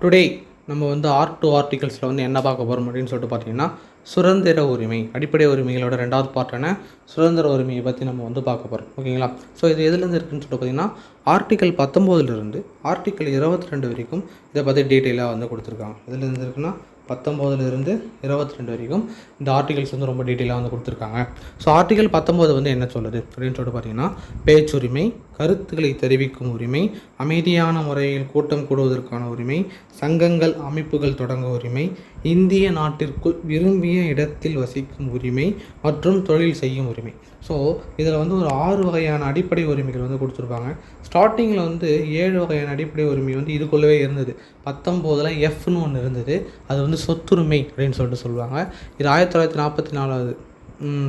Today நம்ம வந்து art two ஆர்டிகல்ஸில் வந்து என்ன பார்க்க போகிறோம் அப்படின்னு சொல்லிட்டு பார்த்தீங்கன்னா சுதந்திர உரிமை அடிப்படை உரிமைகளோட ரெண்டாவது பார்ட்டான சுதந்திர உரிமையை பற்றி நம்ம வந்து பார்க்க போகிறோம் ஓகேங்களா ஸோ இது எதுலேருந்து இருக்குன்னு சொல்லிட்டு பார்த்தீங்கன்னா ஆர்டிக்கல் பத்தொம்போதுலேருந்து ஆர்டிக்கல் இருபத்தி ரெண்டு வரைக்கும் இதை பற்றி டீட்டெயிலாக வந்து கொடுத்துருக்காங்க. எதுலேருந்து இருக்குன்னா பத்தொம்போதுலேருந்து இருபத்தி ரெண்டு வரைக்கும் இந்த ஆர்டிகல்ஸ் வந்து ரொம்ப டீட்டெயிலாக வந்து கொடுத்துருக்காங்க. ஸோ ஆர்டிகல் பத்தொம்போது வந்து என்ன சொல்லுது? அப்படின்னு சொல்லிட்டு பார்த்தீங்கன்னா பேச்சுரிமை கருத்துக்களை தெரிவிக்கும் உரிமை அமைதியான முறையில் கூட்டம் கூடுவதற்கான உரிமை சங்கங்கள் அமைப்புகள் தொடங்க உரிமை இந்திய நாட்டிற்குள் விரும்பிய இடத்தில் வசிக்கும் உரிமை மற்றும் தொழில் செய்யும் உரிமை. ஸோ இதில் வந்து ஒரு ஆறு வகையான அடிப்படை உரிமைகள் வந்து கொடுத்துருப்பாங்க. ஸ்டார்டிங்கில் வந்து ஏழு வகையான அடிப்படை உரிமை வந்து இதுக்குள்ளவே இருந்தது. பத்தொம்போதில் எஃப்னு ஒன்று இருந்தது. அது வந்து சொத்துரிமை அப்படின்னு சொல்லிட்டு சொல்லுவாங்க. இது ஆயிரத்தி தொள்ளாயிரத்தி நாற்பத்தி நாலாவது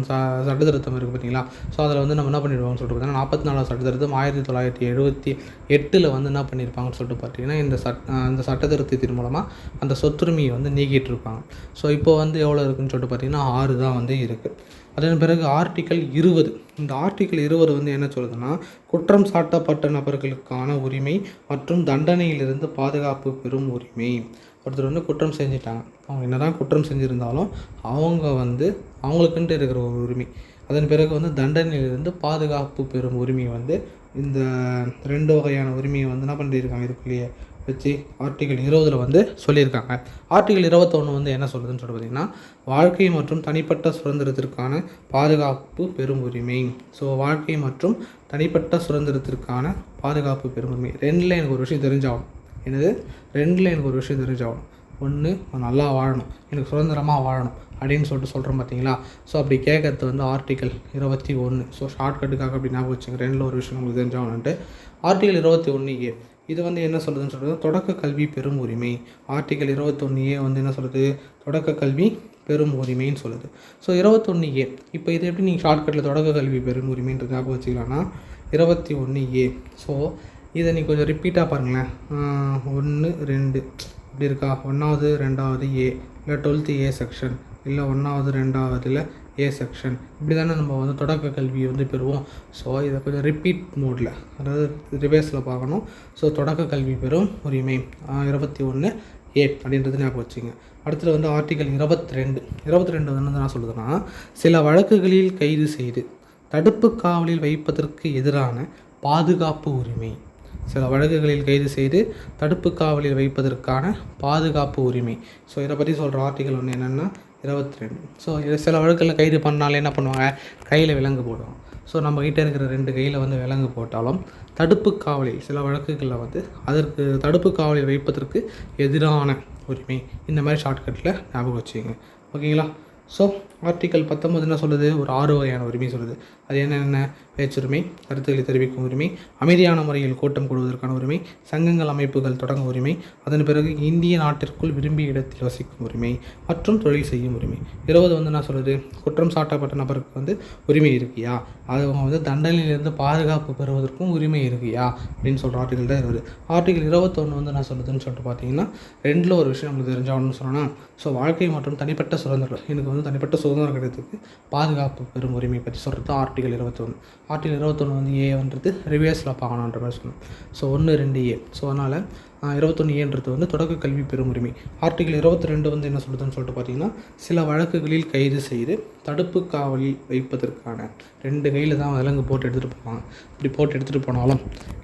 ச சட்ட திருத்தம் இருக்குது பார்த்தீங்களா? ஸோ அதில் வந்து நம்ம என்ன பண்ணிடுவாங்கன்னு சொல்லிட்டு பார்த்தீங்கன்னா நாற்பத்தி நாலாவது சட்ட திருத்தம் ஆயிரத்தி தொள்ளாயிரத்தி எழுபத்தி எட்டில் வந்து என்ன பண்ணியிருப்பாங்கன்னு சொல்லிட்டு பார்த்தீங்கன்னா இந்த சட் அந்த சட்ட திருத்தத்தின் மூலமாக அந்த சொத்துரிமையை வந்து நீக்கிட்டு இருப்பாங்க ஸோ இப்போ வந்து எவ்வளோ இருக்குன்னு சொல்லிட்டு பார்த்தீங்கன்னா ஆறு தான் வந்து இருக்குது அதன் பிறகு ஆர்டிக்கல் இருபது. இந்த ஆர்டிக்கல் இருபது வந்து என்ன சொல்லுதுன்னா குற்றம் சாட்டப்பட்ட நபர்களுக்கான உரிமை மற்றும் தண்டனையிலிருந்து பாதுகாப்பு பெறும் உரிமை. ஒருத்தர் வந்து குற்றம் செஞ்சிட்டாங்க. அவங்க என்னதான் குற்றம் செஞ்சுருந்தாலும் அவங்க வந்து அவங்களுக்குன்ட்டு இருக்கிற ஒரு உரிமை. அதன் பிறகு வந்து தண்டனையிலிருந்து பாதுகாப்பு பெறும் உரிமை வந்து இந்த ரெண்டு வகையான உரிமையை வந்து என்ன பண்ணியிருக்காங்க இதுக்குள்ளேயே வச்சு ஆர்டிகல் இருபதில் வந்து சொல்லியிருக்காங்க. ஆர்டிகல் இருபத்தொன்று வந்து என்ன சொல்லுதுன்னு சொல்லி பார்த்தீங்கன்னா வாழ்க்கை மற்றும் தனிப்பட்ட சுதந்திரத்திற்கான பாதுகாப்பு பெறும் உரிமை. ஸோ வாழ்க்கை மற்றும் தனிப்பட்ட சுதந்திரத்திற்கான பாதுகாப்பு பெறும் உரிமை. ரெண்டில் எனக்கு ஒரு விஷயம் தெரிஞ்சாகணும். என்னது? ரெண்டில் எனக்கு ஒரு விஷயம் தெரிஞ்சாகணும் ஒன்று நல்லா வாழணும். எனக்கு சுதந்திரமாக வாழணும் அப்படின்னு சொல்லிட்டு சொல்கிறோம் பார்த்தீங்களா ஸோ அப்படி கேட்கறது வந்து ஆர்டிகல் இருபத்தி ஒன்று ஸோ ஷார்ட்கட்டுக்காக அப்படி ஞாபகம் வச்சுங்க ரெண்டில் ஒரு விஷயம் உங்களுக்கு தெரிஞ்சாகணுன்ட்டு ஆர்டிகல் இருபத்தி ஒன்று ஏ. இது வந்து என்ன சொல்லுதுன்னு சொல்கிறது தொடக்க கல்வி பெறும் உரிமை. ஆர்டிகல் இருபத்தொன்று ஏ வந்து என்ன சொல்கிறது தொடக்க கல்வி பெறும் உரிமைன்னு சொல்லுது. ஸோ இருபத்தொன்று ஏ. இப்போ இது எப்படி நீங்கள் ஷார்ட்கட்டில் தொடக்க கல்வி பெறும் உரிமைன்றது ஞாபகம் வச்சுக்கலாம்னா இருபத்தி ஒன்று ஏ. ஸோ இதை நீ கொஞ்சம் ரிப்பீட்டாக பாருங்களேன். ஒன்று ரெண்டு. இப்படி இருக்கா? ஒன்றாவது ரெண்டாவது ஏ. இல்லை டுவெல்த்து ஏ செக்ஷன் இல்லை ஒன்றாவது ரெண்டாவதுல ஏ செக்ஷன் இப்படி தானே நம்ம வந்து தொடக்க கல்வியை வந்து பெறுவோம். ஸோ இதை கொஞ்சம் ரிப்பீட் மோடில் அதாவது ரிவேர்ஸில் பார்க்கணும். ஸோ தொடக்க கல்வி பெறும் உரிமை. இருபத்தி ஒன்று ஏ அப்படின்றது ஞாபகம் வச்சுங்க. அடுத்தது வந்து ஆர்டிகல் இருபத்தி ரெண்டு. இருபத்தி ரெண்டு வந்து என்ன சொல்லுதுன்னா சில வழக்குகளில் கைது செய்து தடுப்பு காவலில் வைப்பதற்கு எதிரான பாதுகாப்பு உரிமை. சில வழக்குகளில் கைது செய்து தடுப்பு காவலில் வைப்பதற்கான பாதுகாப்பு உரிமை. ஸோ இதை பற்றி சொல்கிற ஆர்டிகல் ஒன்று என்னென்னா இருபத்தி ரெண்டு ஸோ இது சில வழக்குகளில் கைது பண்ணாலே என்ன பண்ணுவாங்க? கையில் விலங்கு போடுவாங்க ஸோ நம்ம கிட்டே இருக்கிற ரெண்டு கையில் வந்து விலங்கு போட்டாலும் தடுப்பு காவலில் சில வழக்குகளில் வந்து அதற்கு தடுப்பு காவலில் வைப்பதற்கு எதிரான உரிமை. இந்த மாதிரி ஷார்ட்கட்டில் ஞாபகம் வச்சுங்க ஓகேங்களா ஸோ ஆர்டிக்கல் பத்தொம்பது என்ன சொல்லுது ஒரு ஆறு வகையான உரிமை சொல்லுது. அது என்னென்ன? பேச்சுரிமை கருத்துக்களை தெரிவிக்கும் உரிமை அமைதியான முறையில் கூட்டம் கூடுவதற்கான உரிமை சங்கங்கள் அமைப்புகள் தொடங்க உரிமை அதன் பிறகு இந்திய நாட்டிற்குள் விரும்பிய இடத்தில் வசிக்கும் உரிமை மற்றும் தொழில் செய்யும் உரிமை. இருபது வந்து நான் சொல்கிறது குற்றம் சாட்டப்பட்ட நபருக்கு வந்து உரிமை இருக்கியா? அது அவங்க வந்து தண்டனையிலிருந்து பாதுகாப்பு பெறுவதற்கும் உரிமை இருக்கியா? அப்படின்னு சொல்கிற ஆர்டிகல் தான் இருபது ஆர்டிகல் இருபத்தொன்று வந்து நான் சொல்லுதுன்னு சொல்லிட்டு பார்த்தீங்கன்னா ரெண்டில் ஒரு விஷயம் நம்மளுக்கு தெரிஞ்சாகணும்னு சொன்னால் ஸோ வாழ்க்கை மற்றும் தனிப்பட்ட சுதந்திரம் எனக்கு வந்து தனிப்பட்ட சுதந்திரம் கிடைத்துக்கு பாதுகாப்பு பெறும் உரிமை பற்றி சொல்கிறது ஆர்டிகல் இருபத்தொன்று ஆர்டிகல் இருபத்தொன்று வந்து ஏன்றது ரிவேர்ஸில் பார்க்கணுன்ற மாதிரி சொல்லணும். ஸோ ஒன்று ரெண்டு ஏ ஸோ அதனால் இருபத்தொன்று ஏன்றது வந்து தொடக்க கல்வி பெறும் உரிமை. ஆர்டிகல் இருபத்தி ரெண்டு வந்து என்ன சொல்லுதுன்னு சொல்லிட்டு பார்த்தீங்கன்னா சில வழக்குகளில் கைது செய்து தடுப்பு காவலில் வைப்பதற்கான ரெண்டு கையில் தான் விலங்கு போட்டு எடுத்துகிட்டு போவாங்க. இப்படி போட்டு எடுத்துகிட்டு போனாலும்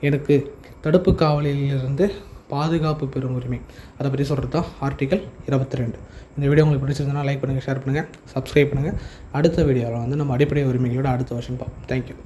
எனக்கு தடுப்பு காவலிலிருந்து பாதுகாப்பு பெறும் உரிமை அதை பற்றி சொல்கிறது தான் ஆர்டிக்கல் இருபத்தி ரெண்டு இந்த வீடியோ உங்களுக்கு பிடிச்சிருந்தனா லைக் பண்ணுங்கள் ஷேர் பண்ணுங்கள் சப்ஸ்கிரைப் பண்ணுங்கள் அடுத்த வீடியோவில் வந்து நம்ம அடிப்படை உரிமைகளோட அடுத்த வருஷம் பார்ப்போம். தேங்க்யூ